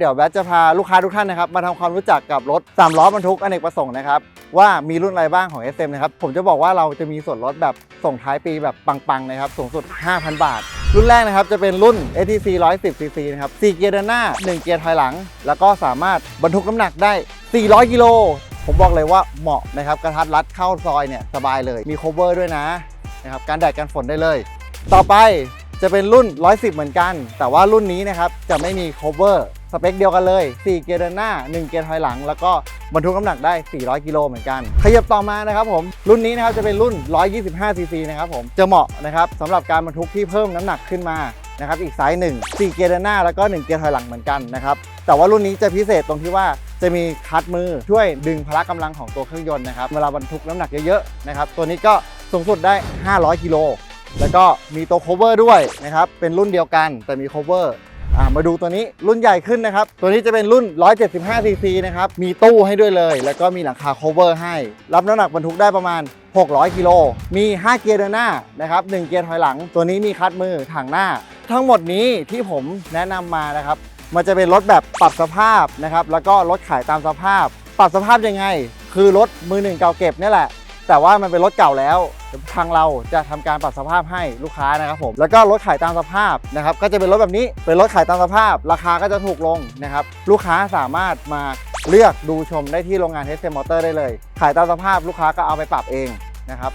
เดี๋ยวแบทจะพาลูกค้าทุกท่านนะครับมาทำความรู้จักกับรถ3ล้อบรรทุกอเนกประสงค์นะครับว่ามีรุ่นอะไรบ้างของ SM นะครับผมจะบอกว่าเราจะมีส่วนลดแบบส่งท้ายปีแบบปังๆนะครับสูงสุด 5,000 บาท รุ่นแรกนะครับจะเป็นรุ่น ATC 110cc นะครับ4เกียร์เดินหน้า 1 เกียร์ถอยหลัง แล้วก็สามารถบรรทุกน้ำหนักได้ 400 กิโลผมบอกเลยว่าเหมาะนะครับกระทัดรัดเข้าซอยเนี่ยสบายเลยมี cover ด้วยนะนะครับการแดดกันฝนได้เลย ต่อไปจะเป็นรุ่น 110 เหมือนกัน แต่ว่ารุ่นนี้นะครับจะไม่มี cover สเปคเดียวกันเลย 4 เกียร์เดินหน้า 1 เกียร์ถอยหลัง แล้วก็บรรทุกน้ำหนักได้ 400 กิโลเหมือนกัน ขยับต่อมานะครับผม รุ่นนี้นะครับจะเป็นรุ่น 125 cc นะครับผม จะเหมาะนะครับสำหรับการบรรทุกที่เพิ่มน้ำหนักขึ้นมานะครับอีกไซส์หนึ่ง4เกียร์เดินหน้าแล้วก็ 1 เกียร์ถอยหลังเหมือนกันนะครับแต่ว่ารุ่นนี้จะพิเศษตรงที่ว่าจะมีคัดมือช่วยดึงพละกำลังของตัวเครื่องยนต์นะครับเวลาบรรทุกน้ำหนักเยอะๆนะครับตัวนี้ก็สูงสุดได้ 500 กิโลแล้วก็มีตัว cover ด้วยนะครับเป็นรุ่นเดียวกันแต่มี cover มาดูตัวนี้รุ่นใหญ่ขึ้นนะครับ ตัวนี้จะเป็นรุ่น 175 cc นะครับ มีตู้ให้ด้วยเลย แล้วก็มีหลังคา cover ให้ รับน้ำหนักบรรทุกได้ประมาณ 600 กิโล มี 5 เกียร์เดินหน้านะครับ 1 เกียร์ถอยหลัง ตัวนี้มีคัดมือถังหน้า ทั้งหมดนี้ที่ผมแนะนำมานะครับ มันจะเป็นรถแบบปรับสภาพนะครับ แล้วก็รถขายตามสภาพ ปรับสภาพยังไง คือรถมือหนึ่งเก่าเก็บนี่แหละ แต่ว่ามันเป็นรถเก่าแล้วทางเราจะทำการปรับสภาพให้ลูกค้านะครับผมแล้วก็รถขายตามสภาพนะครับก็จะเป็นรถแบบนี้เป็นรถขายตามสภาพ ราคาก็จะถูกลงนะครับลูกค้าสามารถมาเลือกดูชมได้ที่โรงงานเทสเซมอเตอร์ได้เลย ขายตามสภาพลูกค้าก็เอาไปปรับเองนะครับ